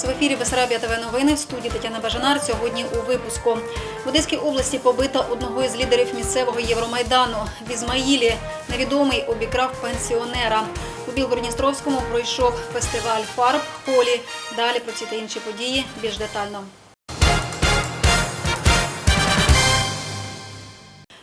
Вас в ефірі Бесарабія ТВ новини в студії Тетяна Бажанар. Сьогодні у випуску в Одеській області побита одного із лідерів місцевого Євромайдану в Ізмаїлі. Невідомий обікрав пенсіонера. У Білгородністровському пройшов фестиваль фарб холі. Далі про ці та інші події більш детально.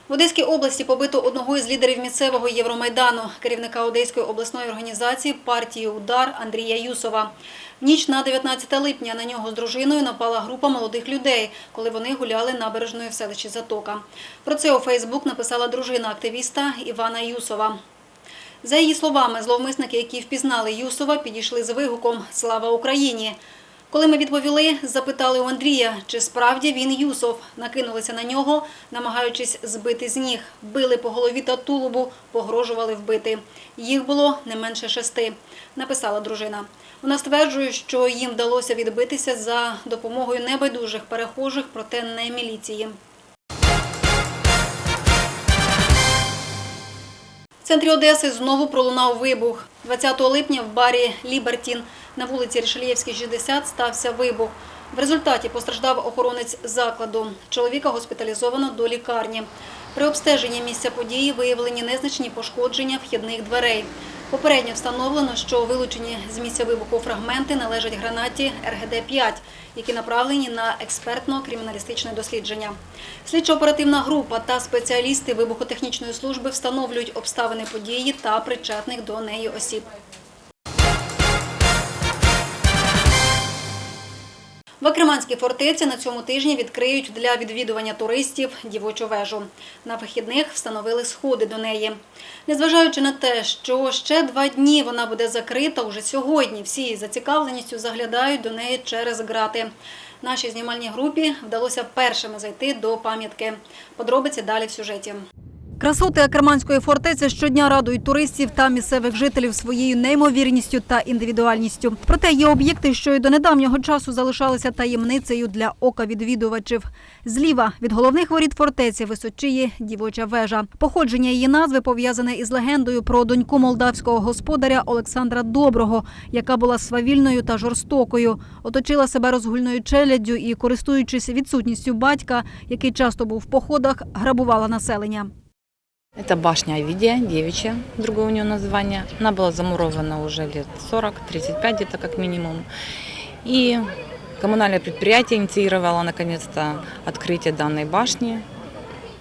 В Одеській області побито одного із лідерів місцевого Євромайдану, керівника Одеської обласної організації партії Удар Андрія Юсова. Ніч на 19 липня на нього з дружиною напала група молодих людей, коли вони гуляли набережною в селищі Затока. Про це у Фейсбук написала дружина активіста Івана Юсова. За її словами, зловмисники, які впізнали Юсова, підійшли з вигуком Слава Україні. Коли ми відповіли, запитали у Андрія, чи справді він Юсов. Накинулися на нього, намагаючись збити з ніг. Били по голові та тулубу, погрожували вбити. Їх було не менше шести, написала дружина. Вона стверджує, що їм вдалося відбитися за допомогою небайдужих перехожих, проте не міліції. В центрі Одеси знову пролунав вибух. 20 липня в барі Лібертін на вулиці Рішелієвській, 60 стався вибух. В результаті постраждав охоронець закладу. Чоловіка госпіталізовано до лікарні. При обстеженні місця події виявлені незначні пошкодження вхідних дверей. Попередньо встановлено, що вилучені з місця вибуху фрагменти належать гранаті РГД-5, які направлені на експертно-криміналістичне дослідження. Слідчо-оперативна група та спеціалісти вибухотехнічної служби встановлюють обставини події та причетних до неї осіб. В Акриманській фортеці на цьому тижні відкриють для відвідування туристів дівочу вежу. На вихідних встановили сходи до неї. Незважаючи на те, що ще два дні вона буде закрита, уже сьогодні всі зацікавленістю заглядають до неї через грати. Нашій знімальній групі вдалося першими зайти до пам'ятки. Подробиці далі в сюжеті. Красоти Акерманської фортеці щодня радують туристів та місцевих жителів своєю неймовірністю та індивідуальністю. Проте є об'єкти, що й до недавнього часу залишалися таємницею для ока відвідувачів. Зліва від головних воріт фортеці височіє дівоча вежа. Походження її назви пов'язане із легендою про доньку молдавського господаря Олександра Доброго, яка була свавільною та жорстокою, оточила себе розгульною челяддю і, користуючись відсутністю батька, який часто був в походах, грабувала населення. Это башня Овидия, девичья, другое у нее название. Она была замурована уже лет 40-35 где-то как минимум. И коммунальное предприятие инициировало наконец-то открытие данной башни.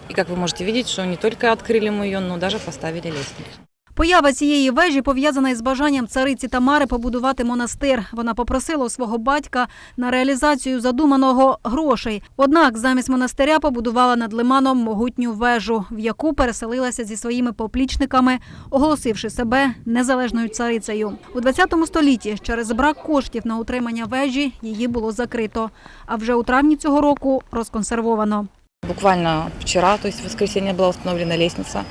И как вы можете видеть, что не только открыли мы ее, но даже поставили лестницу. Поява цієї вежі пов'язана із бажанням цариці Тамари побудувати монастир. Вона попросила у свого батька на реалізацію задуманого грошей. Однак замість монастиря побудувала над лиманом могутню вежу, в яку переселилася зі своїми поплічниками, оголосивши себе незалежною царицею. У 20 столітті через брак коштів на утримання вежі її було закрито. А вже у травні цього року розконсервовано. Буквально вчера, то есть в воскресенье, была установлена лестница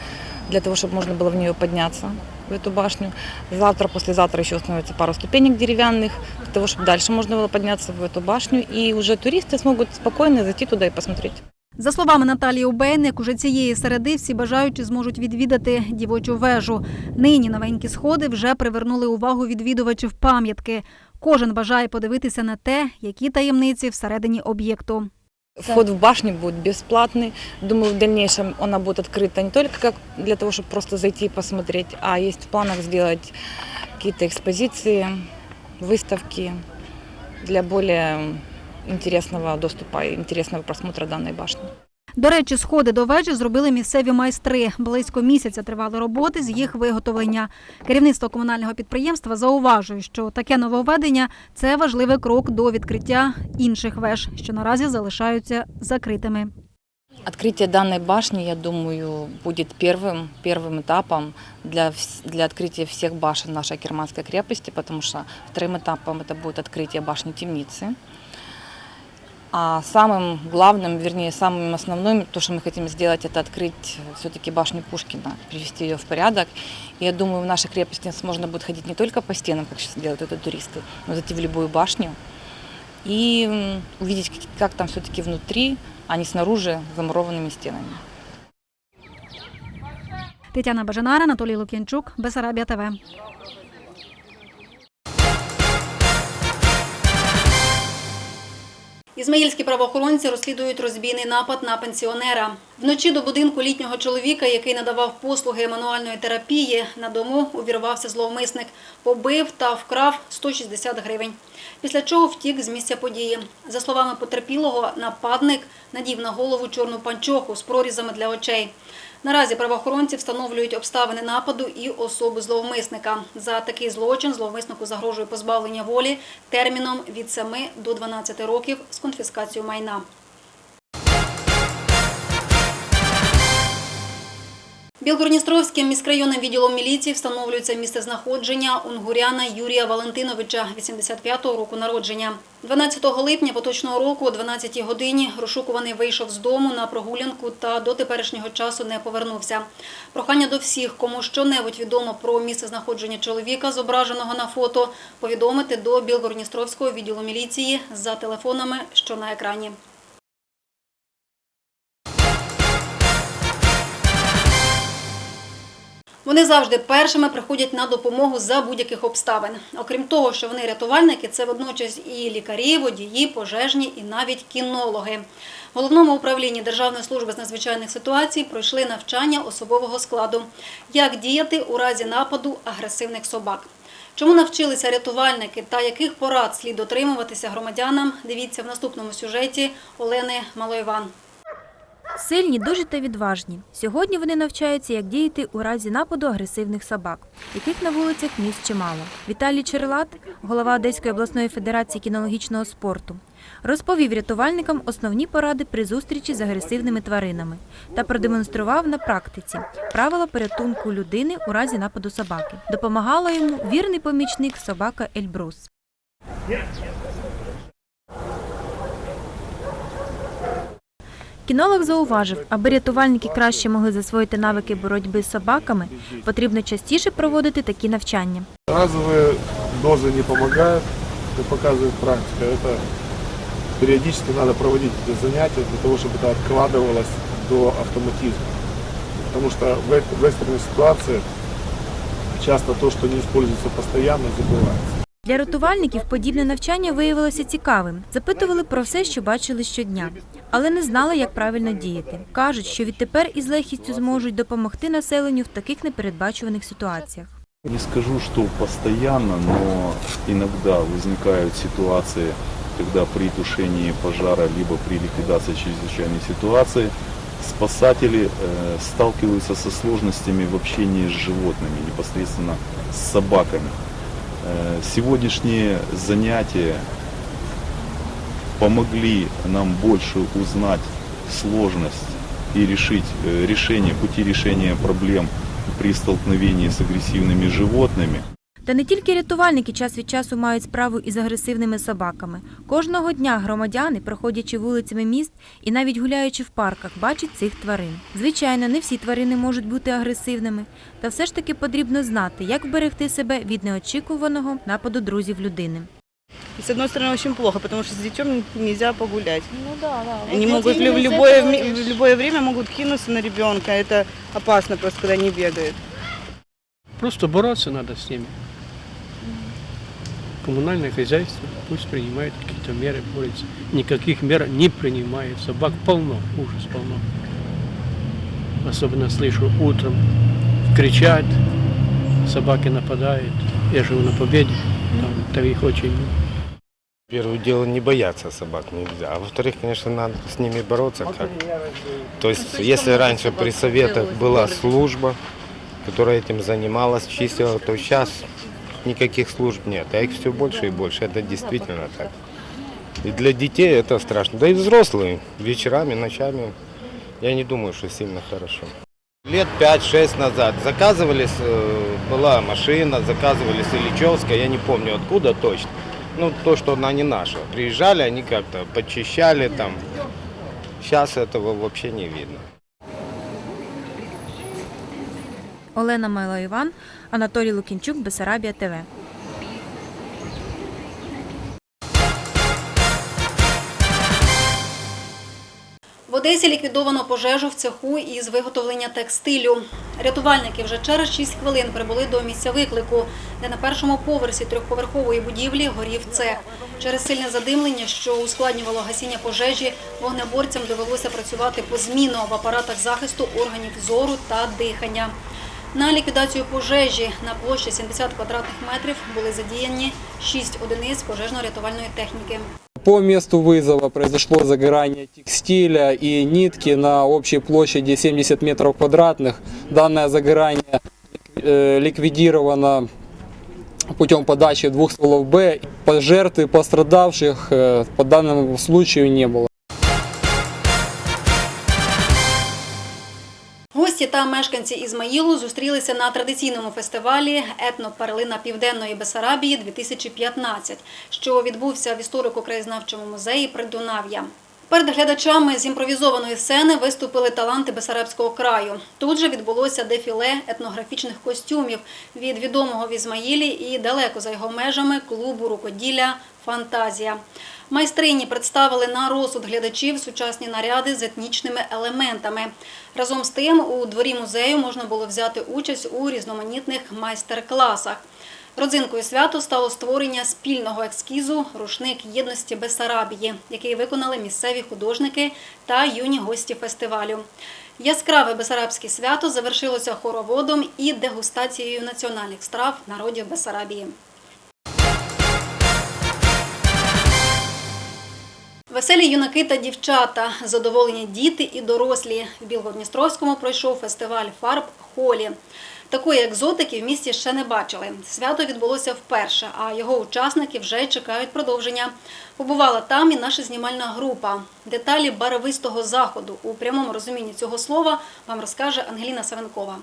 для того, чтобы можно было в нее подняться, в эту башню. Завтра, послезавтра еще установится пару ступенек деревянных, для того, чтобы дальше можно было подняться в эту башню. И уже туристы смогут спокойно зайти туда и посмотреть. За словами Наталії Убейник, уже цієї середи всі бажаючі зможуть відвідати дівочу вежу. Нині новенькі сходи вже привернули увагу відвідувачів пам'ятки. Кожен бажає подивитися на те, які таємниці всередині об'єкту. Вход в башню будет бесплатный. Думаю, в дальнейшем она будет открыта не только как для того, чтобы просто зайти и посмотреть, а есть в планах сделать какие-то экспозиции, выставки для более интересного доступа и интересного просмотра данной башни. До речі, сходи до вежі зробили місцеві майстри. Близько місяця тривали роботи з їх виготовлення. Керівництво комунального підприємства зауважує, що таке нововведення – це важливий крок до відкриття інших веж, що наразі залишаються закритими. Открытие данной башни, я думаю, будет первым, первым этапом для, вс- для открытия всех башен нашей Керманской крепости, потому что вторым этапом это будет открытие башни темницы. А самым главным, вернее, самым основным, то, что мы хотим сделать, это открыть все-таки башню Пушкина, привести ее в порядок. И я думаю, в нашей крепости можно будет ходить не только по стенам, как сейчас делают это туристы, но зайти в любую башню и м, увидеть, как- как там все-таки внутри, а не снаружи замурованными стенами. Тетяна Бажанара, Анатолій Лук'янчук, Бесарабія ТВ. Ізмаїльські правоохоронці розслідують розбійний напад на пенсіонера. Вночі до будинку літнього чоловіка, який надавав послуги мануальної терапії, на дому увірвався зловмисник, побив та вкрав 160 гривень. Після чого втік з місця події. За словами потерпілого, нападник надів на голову чорну панчоху з прорізами для очей. Наразі правоохоронці встановлюють обставини нападу і особу зловмисника. За такий злочин зловмиснику загрожує позбавлення волі терміном від 7 до 12 років з конфіскацією майна. Білгородністровським міськрайонним відділом міліції встановлюється місцезнаходження унгуряна Юрія Валентиновича, 85-го року народження. 12 липня поточного року о 12 годині розшукуваний вийшов з дому на прогулянку та до теперішнього часу не повернувся. Прохання до всіх, кому що-небудь відомо про місцезнаходження чоловіка, зображеного на фото, повідомити до Білгородністровського відділу міліції за телефонами, що на екрані. Вони завжди першими приходять на допомогу за будь-яких обставин. Окрім того, що вони рятувальники, це водночас і лікарі, водії, пожежні і навіть кінологи. В головному управлінні Державної служби з надзвичайних ситуацій пройшли навчання особового складу, як діяти у разі нападу агресивних собак. Чому навчилися рятувальники та яких порад слід дотримуватися громадянам? Дивіться в наступному сюжеті Олени Малоїван. Сильні, дуже та відважні. Сьогодні вони навчаються, як діяти у разі нападу агресивних собак, яких на вулицях міст чимало. Віталій Черелат, голова Одеської обласної федерації кінологічного спорту, розповів рятувальникам основні поради при зустрічі з агресивними тваринами та продемонстрував на практиці правила порятунку людини у разі нападу собаки. Допомагала йому вірний помічник собака Ельбрус. Кінолог зауважив, аби рятувальники краще могли засвоїти навики боротьби з собаками, потрібно частіше проводити такі навчання. Разовые дозы не помогают, как показывает практика. Это периодически надо проводить эти занятия для того, чтобы это откладывалось до автоматизма. Потому что в, эт- в экстренной ситуации часто то, что не используется постоянно, забывается. Для рятувальників подібне навчання виявилося цікавим. Запитували про все, що бачили щодня, але не знали, як правильно діяти. Кажуть, що відтепер із легкістю зможуть допомогти населенню в таких непередбачуваних ситуаціях. Не скажу, что постоянно, но иногда возникают ситуации, когда при тушении пожара либо при ликвидации чрезвычайной ситуации спасатели э, сталкиваются со сложностями в общении с животными, непосредственно с собаками. Э, сегодняшние занятия помогли нам больше узнать сложность и решить э, решение, пути решения проблем при столкновении с агрессивными животными. Та не тільки рятувальники час від часу мають справу із агресивними собаками. Кожного дня громадяни, проходячи вулицями міст і навіть гуляючи в парках, бачать цих тварин. Звичайно, не всі тварини можуть бути агресивними, та все ж таки потрібно знати, як вберегти себе від неочікуваного нападу друзів людини. И, С одной стороны, очень плохо, потому что с детем нельзя погулять. Ну да, да. Они Вот могут в именно лю- из любое, этого вме- и- в любое время могут кинуться на ребенка. Это опасно просто, когда они бегают. Просто бороться надо с ними. Коммунальное хозяйство пусть принимает какие-то меры, борется. Никаких мер не принимает. Собак полно, ужас полно. Особенно слышу утром кричат, собаки нападают. Я живу на Победе, там таких очень Первое дело, не бояться собак нельзя. А во-вторых, конечно, надо с ними бороться как. То есть, если раньше при советах была служба, которая этим занималась, чистила, то сейчас никаких служб нет. А их все больше и больше. Это действительно так. И для детей это страшно. Да и взрослые вечерами, ночами, я не думаю, что сильно хорошо. Лет 5-6 назад заказывались, э, была машина, заказывались Ильичевская, я не помню откуда точно. Ну, то, что она не наша. Приезжали, они как-то подчищали там. Сейчас этого вообще не видно. Олена Майло Анатолій Лукінчук, Бесарабія ТВ. В Одесі ліквідовано пожежу в цеху із виготовлення текстилю. Рятувальники вже через 6 хвилин прибули до місця виклику, де на першому поверсі трьохповерхової будівлі горів цех. Через сильне задимлення, що ускладнювало гасіння пожежі, вогнеборцям довелося працювати позмінно в апаратах захисту органів зору та дихання. На ліквідацію пожежі на площі 70 квадратних метрів були задіяні 6 одиниць пожежно-рятувальної техніки. По месту вызова произошло загорание текстиля и нитки на общей площади 70 метров квадратных. Данное загорание э, ликвидировано путем подачи двух стволов Б. Пожертв и пострадавших э, по данному случаю не было. Гості та мешканці Ізмаїлу зустрілися на традиційному фестивалі Етноперлина Південної Бесарабії 2015, що відбувся в історико-краєзнавчому музеї Придунав'я. Перед глядачами з імпровізованої сцени виступили таланти Бесарабського краю. Тут же відбулося дефіле етнографічних костюмів від відомого в Ізмаїлі і далеко за його межами клубу рукоділля Фантазія. Майстрині представили на розсуд глядачів сучасні наряди з етнічними елементами. Разом з тим, у дворі музею можна було взяти участь у різноманітних майстер-класах. Родзинкою свято стало створення спільного ескізу Рушник єдності Бесарабії, який виконали місцеві художники та юні гості фестивалю. Яскраве бесарабське свято завершилося хороводом і дегустацією національних страв народів Бесарабії. Веселі юнаки та дівчата, задоволені діти і дорослі. В Білгородністровському пройшов фестиваль фарб Холі. Такої екзотики в місті ще не бачили. Свято відбулося вперше, а його учасники вже чекають продовження. Побувала там і наша знімальна група. Деталі барвистого заходу у прямому розумінні цього слова вам розкаже Ангеліна Савенкова.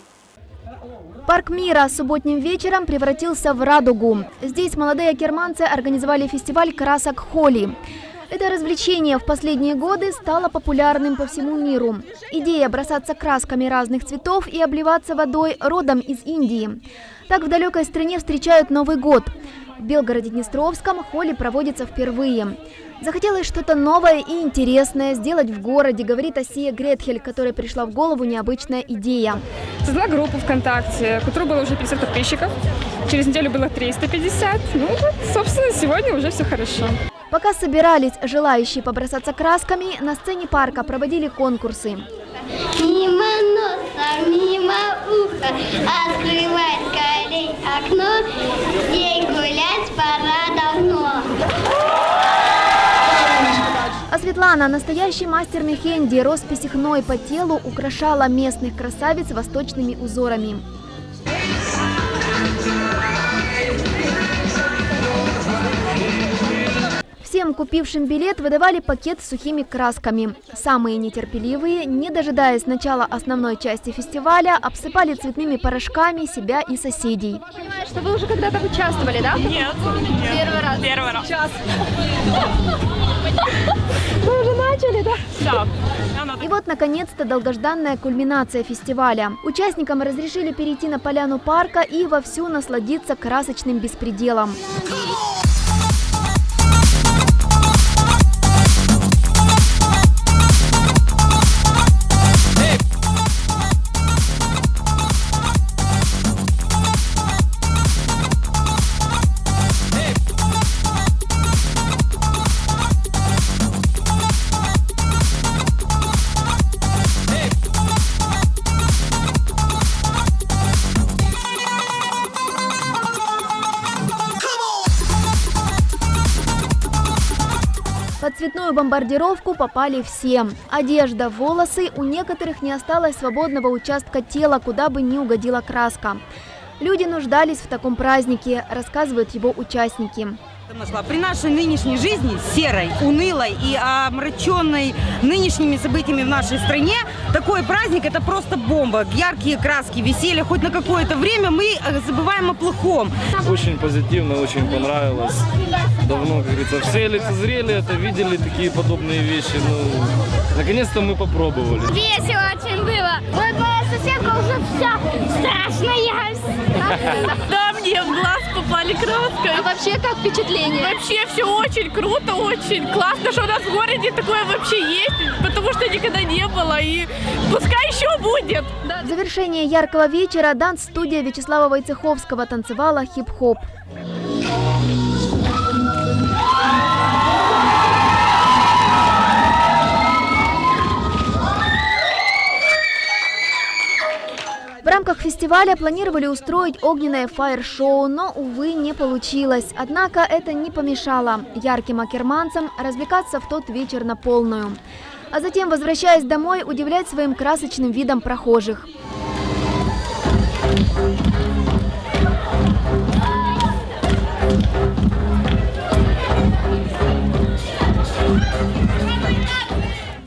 Парк мира субботним вечером превратился в радугу. Здесь молодые керманцы организовали фестиваль красок Холи. Это развлечение в последние годы стало популярным по всему миру. Идея бросаться красками разных цветов и обливаться водой родом из Индии. Так в далекой стране встречают Новый год. В Белгороде-Днестровском Холи проводится впервые. Захотелось что-то новое и интересное сделать в городе, говорит Асия Гретхель, которой пришла в голову необычная идея. Создала группу ВКонтакте, в которой было уже 50 подписчиков. Через неделю было 350. Ну вот, собственно, сегодня уже все хорошо. Пока собирались желающие побросаться красками, на сцене парка проводили конкурсы. Мимо носа, мимо уха, открывать скорей окно, ей гулять пора давно. А Светлана, настоящий мастер мехенди, росписи хной по телу украшала местных красавиц восточными узорами. Купившим билет выдавали пакет с сухими красками. Самые нетерпеливые, не дожидаясь начала основной части фестиваля, обсыпали цветными порошками себя и соседей. Понимаю, что вы уже когда-то участвовали, да? Нет. Первый раз. Первый раз. И вот, наконец-то, долгожданная кульминация фестиваля. Участникам разрешили перейти на поляну парка и вовсю насладиться красочным беспределом. Бомбардировку попали все. Одежда, волосы, у некоторых не осталось свободного участка тела, куда бы ни угодила краска. Люди нуждались в таком празднике, рассказывают его участники. При нашей нынешней жизни, серой, унылой и омраченной нынешними событиями в нашей стране, такой праздник – это просто бомба. Яркие краски, веселье. Хоть на какое-то время мы э, забываем о плохом. Очень позитивно, очень понравилось. Давно, как говорится, все лицезрели это, видели такие подобные вещи. Ну, Наконец-то мы попробовали. Весело очень было. Ой, моя соседка уже вся страшная. Да, мне в глаз попали краской. А вообще как впечатление? Вообще все очень круто, очень классно, что у нас в городе такое вообще есть, потому что никогда не было, и пускай еще будет. В завершение яркого вечера данс-студия Вячеслава Войцеховского танцевала хип-хоп. Рамках фестиваля планировали устроить огненное фаер-шоу, но, увы, не получилось. Однако это не помешало ярким акерманцам развлекаться в тот вечер на полную. А затем, возвращаясь домой, удивлять своим красочным видом прохожих.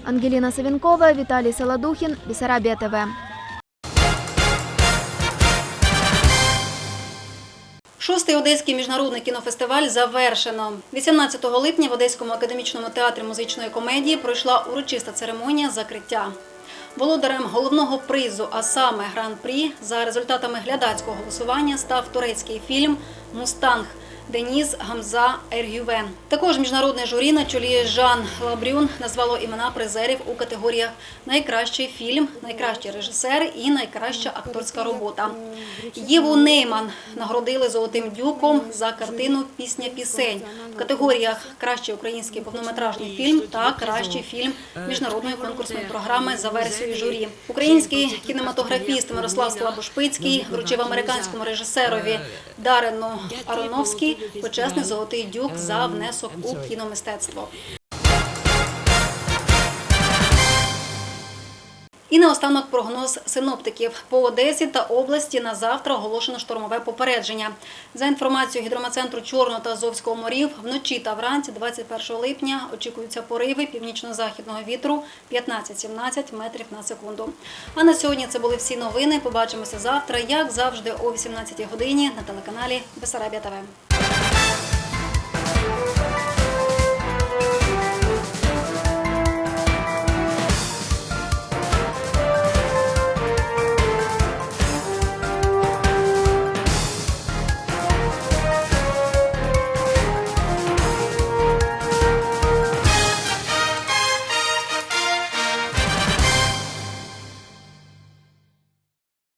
Ангелина Савенкова, Виталий Солодухин, Бессарабия ТВ. Шостий одеський міжнародний кінофестиваль завершено. 18 липня в Одеському академічному театрі музичної комедії пройшла урочиста церемонія закриття. Володарем головного призу, а саме гран-прі, за результатами глядацького голосування став турецький фільм Мустанг Деніс Гамза Ергювен. Також міжнародне журі на чолі Жан Лабрюн назвало імена призерів у категоріях Найкращий фільм, найкращий режисер і найкраща акторська робота. Єву Нейман нагородили золотим дюком за картину Пісня пісень в категоріях Кращий український повнометражний фільм та кращий фільм міжнародної конкурсної програми за версією журі. Український кінематографіст Мирослав Слабошпицький вручив американському режисерові Дарену Почесний золотий дюк за внесок у кіномистецтво. І наостанок прогноз синоптиків. По Одесі та області на завтра оголошено штормове попередження. За інформацією гідромецентру Чорного та Азовського морів, вночі та вранці 21 липня очікуються пориви північно-західного вітру 15-17 метрів на секунду. А на сьогодні це були всі новини. Побачимося завтра, як завжди, о 18 годині на телеканалі Бесарабія ТВ. Bye.